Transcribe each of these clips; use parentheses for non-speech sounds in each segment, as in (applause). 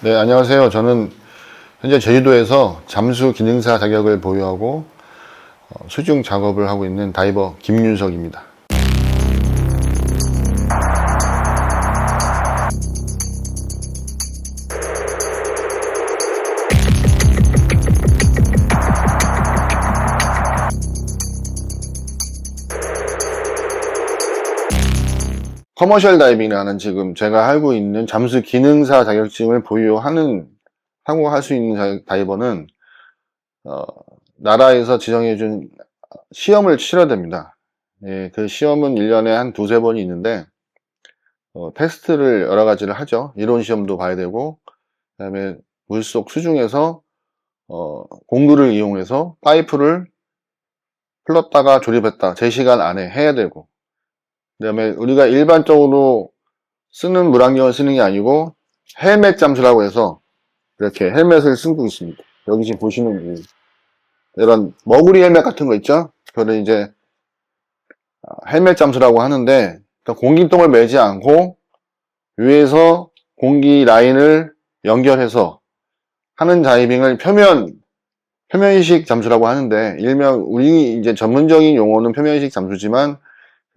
네, 안녕하세요. 저는 현재 제주도에서 잠수 기능사 자격을 보유하고 어, 수중 작업을 하고 있는 다이버 김윤석입니다. 커머셜 다이빙이라는 지금 제가 알고 있는 잠수 기능사 자격증을 보유하는 하고 할수 있는 자- 다이버는 어, 나라에서 지정해준 시험을 치러야 됩니다. 예, 그 시험은 1년에 한 두세 번이 있는데 어, 테스트를 여러 가지를 하죠. 이론 시험도 봐야 되고 그 다음에 물속 수중에서 어, 공구를 이용해서 파이프를 풀렀다가 조립했다 제 시간 안에 해야 되고 그 다음에 우리가 일반적으로 쓰는 물안경을 쓰는 게 아니고 헬멧 잠수라고 해서 이렇게 헬멧을 쓰고 있습니다. 여기 지금 보시는 이 이런 머구리 헬멧 같은 거 있죠? 그거를 이제 아, 헬멧 잠수라고 하는데 공기통을 매지 않고 위에서 공기 라인을 연결해서 하는 다이빙을 표면 표면식 잠수라고 하는데 일명 우리 이제 전문적인 용어는 표면식 잠수지만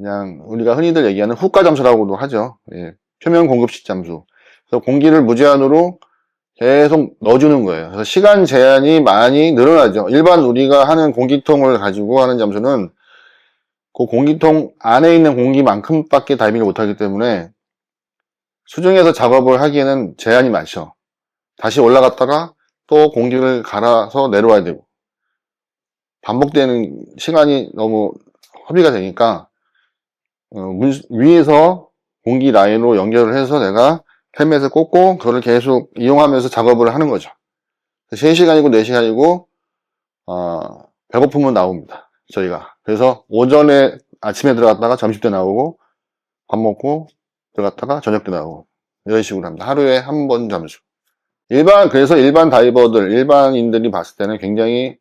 그냥 우리가 흔히들 얘기하는 후가 잠수라고도 하죠. 예, 표면 공급식 잠수. 그래서 공기를 무제한으로 계속 넣어주는 거예요. 그래서 시간 제한이 많이 늘어나죠. 일반 우리가 하는 공기통을 가지고 하는 잠수는 그 공기통 안에 있는 공기만큼밖에 다이빙을 못하기 때문에 수중에서 작업을 하기에는 제한이 많죠. 다시 올라갔다가 또 공기를 갈아서 내려와야 되고 반복되는 시간이 너무 허비가 되니까 어, 문- 위에서 공기 라인으로 연결을 해서 내가 헬멧을 꽂고 그거를 계속 이용하면서 작업을 하는 거죠. 3시간이고 4시간이고 어, 배고프면 나옵니다. 저희가. 그래서 오전에 아침에 들어갔다가 점심 때 나오고 밥 먹고 들어갔다가 저녁 때 나오고 이런 식으로 합니다. 하루에 한 번 잠수. 일반 그래서 일반 다이버들 일반인들이 봤을 때는 굉장히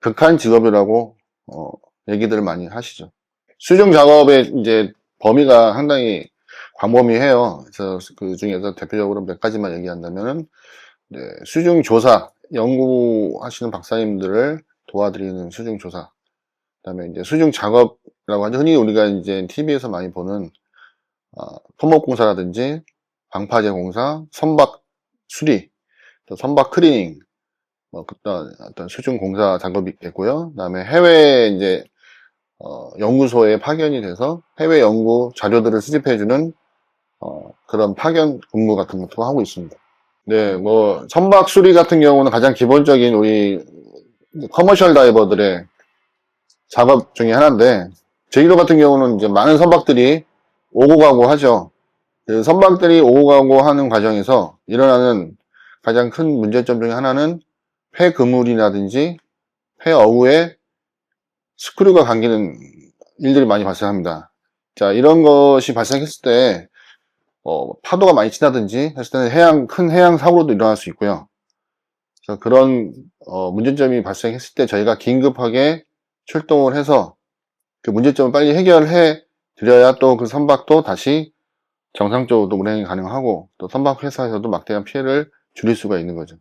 극한 직업이라고 어, 얘기들을 많이 하시죠. 수중 작업의 이제 범위가 상당히 광범위해요. 그래서 그 중에서 대표적으로 몇 가지만 얘기한다면은 네, 수중 조사 연구하시는 박사님들을 도와드리는 수중 조사, 그다음에 이제 수중 작업이라고 하죠. 흔히 우리가 이제 TV에서 많이 보는 어, 토목공사라든지 방파제 공사, 선박 수리, 또 선박 클리닝, 뭐 그런 어떤 수중 공사 작업이 있겠고요. 그다음에 해외 이제 어, 연구소에 파견이 돼서 해외 연구 자료들을 수집해주는 어, 그런 파견 근무 같은 것도 하고 있습니다. 네, 뭐 선박 수리 같은 경우는 가장 기본적인 우리 커머셜 다이버들의 작업 중에 하나인데 제주도 같은 경우는 이제 많은 선박들이 오고 가고 하죠. 그 선박들이 오고 가고 하는 과정에서 일어나는 가장 큰 문제점 중에 하나는 폐 그물이라든지 폐 어구에 스크류가 감기는 일들이 많이 발생합니다. 자, 이런 것이 발생했을 때, 어, 파도가 많이 치다든지 했을 때는 해양, 큰 해양 사고도 일어날 수 있고요. 그래서 그런, 어, 문제점이 발생했을 때 저희가 긴급하게 출동을 해서 그 문제점을 빨리 해결해 드려야 또 그 선박도 다시 정상적으로 운행이 가능하고 또 선박 회사에서도 막대한 피해를 줄일 수가 있는 거죠.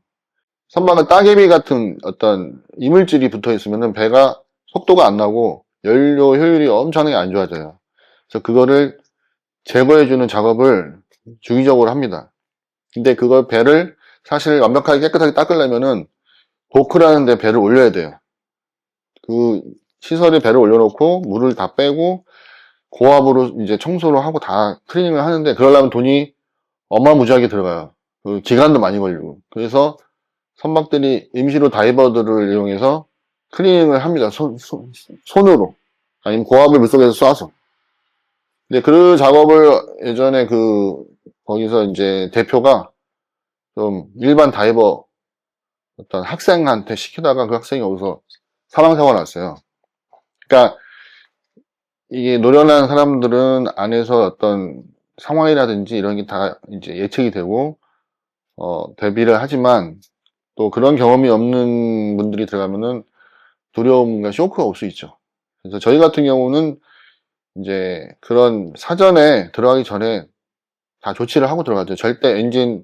선박은 따개비 같은 어떤 이물질이 붙어 있으면 배가 속도가 안 나고 연료 효율이 엄청나게 안 좋아져요. 그래서 그거를 제거해주는 작업을 주기적으로 합니다. 근데 그걸 배를 사실 완벽하게 깨끗하게 닦으려면은 도크라는 데 배를 올려야 돼요. 그 시설에 배를 올려놓고 물을 다 빼고 고압으로 이제 청소를 하고 다 클리닝을 하는데 그러려면 돈이 어마무지하게 들어가요. 그 기간도 많이 걸리고. 그래서 선박들이 임시로 다이버들을 이용해서 클리닝을 합니다. 손, 손, 손으로. 아니면 고압을 물속에서 쏴서. 근데 그 작업을 예전에 그, 거기서 이제 대표가 좀 일반 다이버 어떤 학생한테 시키다가 그 학생이 여기서 사망사고가 났어요. 그러니까 이게 노련한 사람들은 안에서 어떤 상황이라든지 이런 게 다 이제 예측이 되고, 어, 대비를 하지만 또 그런 경험이 없는 분들이 들어가면은 두려움과 쇼크가 올 수 있죠. 그래서 저희 같은 경우는 이제 그런 사전에 들어가기 전에 다 조치를 하고 들어가죠. 절대 엔진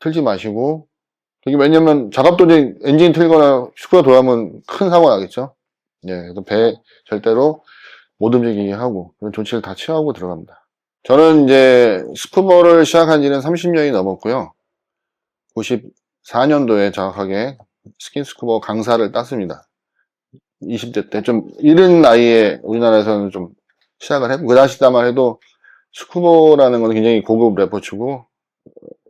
틀지 마시고 이게 왜냐면 작업도 이제 엔진 틀거나 슈퍼 돌아가면 큰 사고 나겠죠. 예, 그래서 배 절대로 못 움직이게 하고 그런 조치를 다 취하고 들어갑니다. 저는 이제 스쿠버를 시작한 지는 30년이 넘었고요. 94년도에 정확하게 스킨 스쿠버 강사를 땄습니다. 20대 때 좀 이른 나이에 우리나라에서는 좀 시작을 했고 그 당시 때만 해도 스쿠버라는 건 굉장히 고급 레포츠고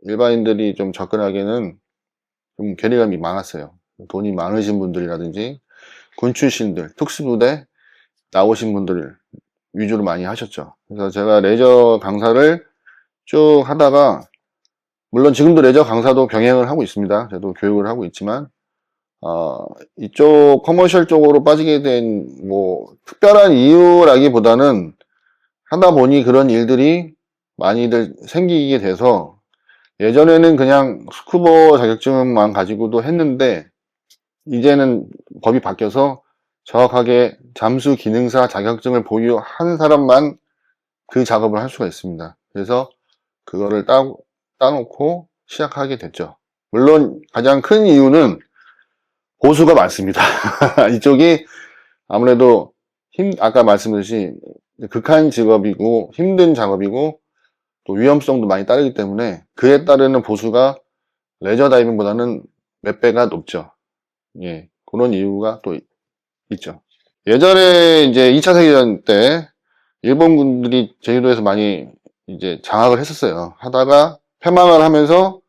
일반인들이 좀 접근하기에는 좀 괴리감이 많았어요. 돈이 많으신 분들이라든지 군 출신들, 특수부대 나오신 분들 위주로 많이 하셨죠. 그래서 제가 레저 강사를 쭉 하다가 물론 지금도 레저 강사도 병행을 하고 있습니다. 저도 교육을 하고 있지만 어, 이쪽 커머셜 쪽으로 빠지게 된 뭐 특별한 이유라기보다는 하다 보니 그런 일들이 많이들 생기게 돼서 예전에는 그냥 스쿠버 자격증만 가지고도 했는데 이제는 법이 바뀌어서 정확하게 잠수 기능사 자격증을 보유한 사람만 그 작업을 할 수가 있습니다. 그래서 그거를 따, 따놓고 시작하게 됐죠. 물론 가장 큰 이유는 보수가 많습니다. (laughs) 이쪽이 아무래도 힘, 아까 말씀드렸듯이 극한 직업이고 힘든 작업이고 또 위험성도 많이 따르기 때문에 그에 따르는 보수가 레저 다이빙보다는 몇 배가 높죠. 예, 그런 이유가 또 있죠. 예전에 이제 2차 세계대전 때 일본 군들이 제주도에서 많이 이제 장악을 했었어요. 하다가 패망을 하면서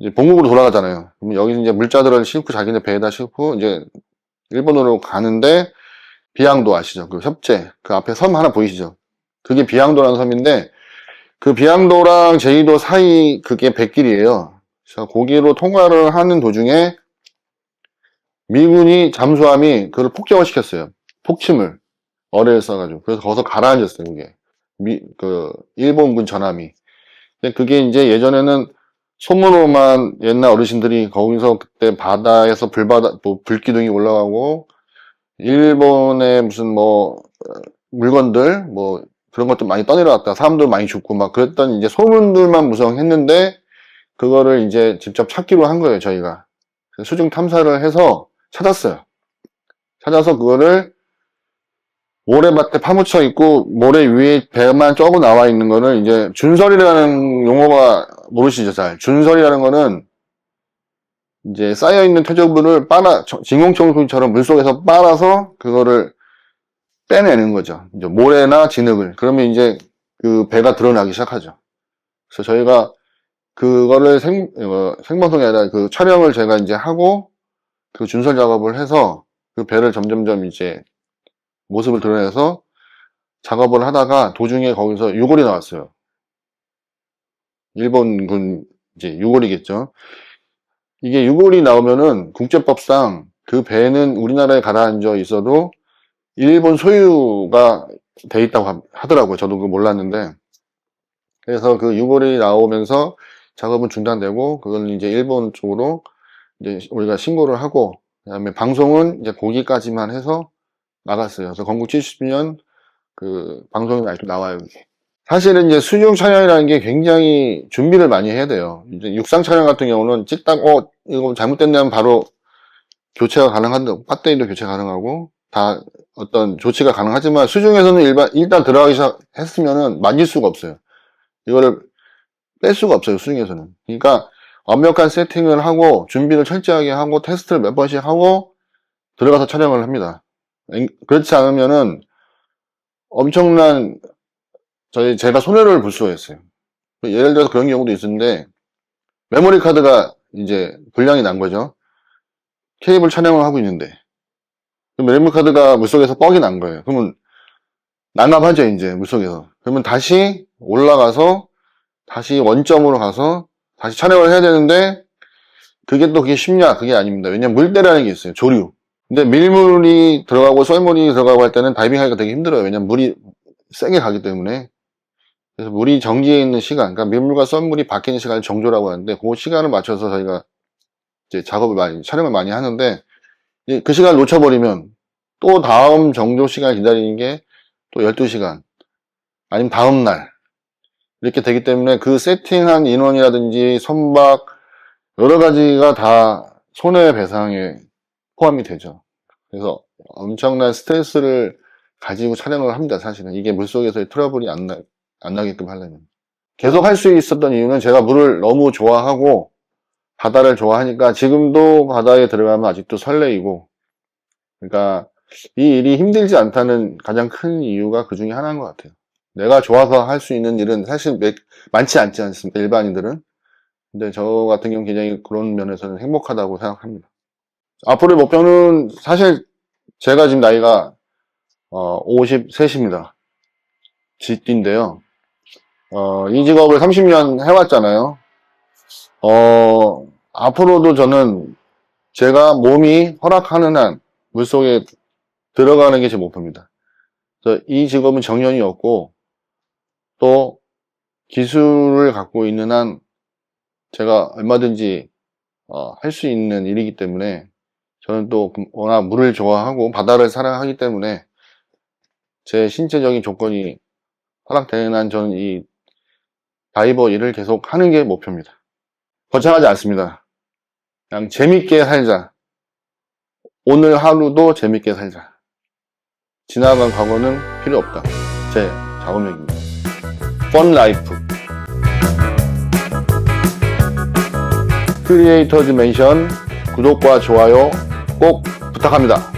이제 본국으로 돌아가잖아요. 그럼 여기 이제 물자들을 싣고 자기네 배에다 싣고 이제 일본으로 가는데 비양도 아시죠? 그 협재 그 앞에 섬 하나 보이시죠? 그게 비양도라는 섬인데 그 비양도랑 제주도 사이 그게 백길이에요. 그래서 거기로 통과를 하는 도중에 미군이 잠수함이 그걸 폭격을 시켰어요. 폭침을 어뢰를 써가지고 그래서 거기서 가라앉았어요. 그게 미, 그 일본군 전함이. 근데 그게 이제 예전에는 소문으로만 옛날 어르신들이 거기서 그때 바다에서 불바다 뭐 불기둥이 올라가고 일본의 무슨 뭐 어, 물건들 뭐 그런 것도 많이 떠내려왔다. 사람들 많이 죽고 막 그랬던 이제 소문들만 무성했는데 그거를 이제 직접 찾기로 한 거예요 저희가. 수중 탐사를 해서 찾았어요. 찾아서 그거를 모래밭에 파묻혀 있고 모래 위에 배만 쪼고 나와 있는 거는 이제 준설이라는 용어가 모르시죠 잘 준설이라는 거는 이제 쌓여있는 퇴적물을 빨아, 진공청소기처럼 물속에서 빨아서 그거를 빼내는 거죠. 이제 모래나 진흙을. 그러면 이제 그 배가 드러나기 시작하죠. 그래서 저희가 그거를 생, 어, 생방송이 아니라 그 촬영을 제가 이제 하고 그 준설 작업을 해서 그 배를 점점점 이제 모습을 드러내서 작업을 하다가 도중에 거기서 유골이 나왔어요. 일본군 이제 유골이겠죠. 이게 유골이 나오면은 국제법상 그 배는 우리나라에 가라앉아 있어도 일본 소유가 돼 있다고 하더라고요. 저도 그거 몰랐는데. 그래서 그 유골이 나오면서 작업은 중단되고 그걸 이제 일본 쪽으로 이제 우리가 신고를 하고 그다음에 방송은 이제 거기까지만 해서 나갔어요. 그래서 건국 70년 그 방송이 아직도 나와요. 이게. 사실은 이제 수중 촬영이라는 게 굉장히 준비를 많이 해야 돼요. 이제 육상 촬영 같은 경우는 찍다가 어 이거 잘못됐냐면 바로 교체가 가능한데 배터리도 교체 가능하고 다 어떤 조치가 가능하지만 수중에서는 일반 일단 들어가기 시작했으면은 만질 수가 없어요. 이거를 뺄 수가 없어요. 수중에서는. 그러니까 완벽한 세팅을 하고 준비를 철저하게 하고 테스트를 몇 번씩 하고 들어가서 촬영을 합니다. 그렇지 않으면은 엄청난 저희 제가 손해를 볼 수가 있어요. 예를 들어서 그런 경우도 있었는데 메모리 카드가 이제 불량이 난 거죠. 케이블 촬영을 하고 있는데 메모리 카드가 물속에서 뻑이 난 거예요. 그러면 난감하죠 이제 물속에서. 그러면 다시 올라가서 다시 원점으로 가서 다시 촬영을 해야 되는데 그게 또 그게 쉽냐? 그게 아닙니다. 왜냐면 물때라는 게 있어요. 조류. 근데 밀물이 들어가고 썰물이 들어가고 할 때는 다이빙 하기가 되게 힘들어요. 왜냐면 물이 세게 가기 때문에. 그래서 물이 정지해 있는 시간, 그러니까 밀물과 썰물이 바뀌는 시간을 정조라고 하는데 그 시간을 맞춰서 저희가 이제 작업을 많이 촬영을 많이 하는데 그 시간을 놓쳐버리면 또 다음 정조 시간을 기다리는 게 또 12시간 아니면 다음 날 이렇게 되기 때문에 그 세팅한 인원이라든지 선박 여러 가지가 다 손해배상에 포함이 되죠. 그래서 엄청난 스트레스를 가지고 촬영을 합니다, 사실은. 이게 물속에서의 트러블이 안, 나, 안 나게끔 하려면. 계속 할 수 있었던 이유는 제가 물을 너무 좋아하고 바다를 좋아하니까 지금도 바다에 들어가면 아직도 설레이고 그러니까 이 일이 힘들지 않다는 가장 큰 이유가 그 중에 하나인 것 같아요. 내가 좋아서 할 수 있는 일은 사실 몇- 많지 않지 않습니까? 일반인들은. 근데 저 같은 경우 굉장히 그런 면에서는 행복하다고 생각합니다. 앞으로의 목표는 사실 제가 지금 나이가 어, 53입니다. 쥐띠인데요. 어, 이 직업을 30년 해왔잖아요. 어, 앞으로도 저는 제가 몸이 허락하는 한 물속에 들어가는 게 제 목표입니다. 이 직업은 정년이었고, 또 기술을 갖고 있는 한 제가 얼마든지 어, 할 수 있는 일이기 때문에 저는 또 워낙 물을 좋아하고 바다를 사랑하기 때문에 제 신체적인 조건이 허락되는 한 저는 이 다이버 일을 계속 하는 게 목표입니다. 거창하지 않습니다. 그냥 재밌게 살자. 오늘 하루도 재밌게 살자. 지나간 과거는 필요 없다. 제 작업력입니다. 펀 라이프. 크리에이터즈 맨션 구독과 좋아요 꼭 부탁합니다.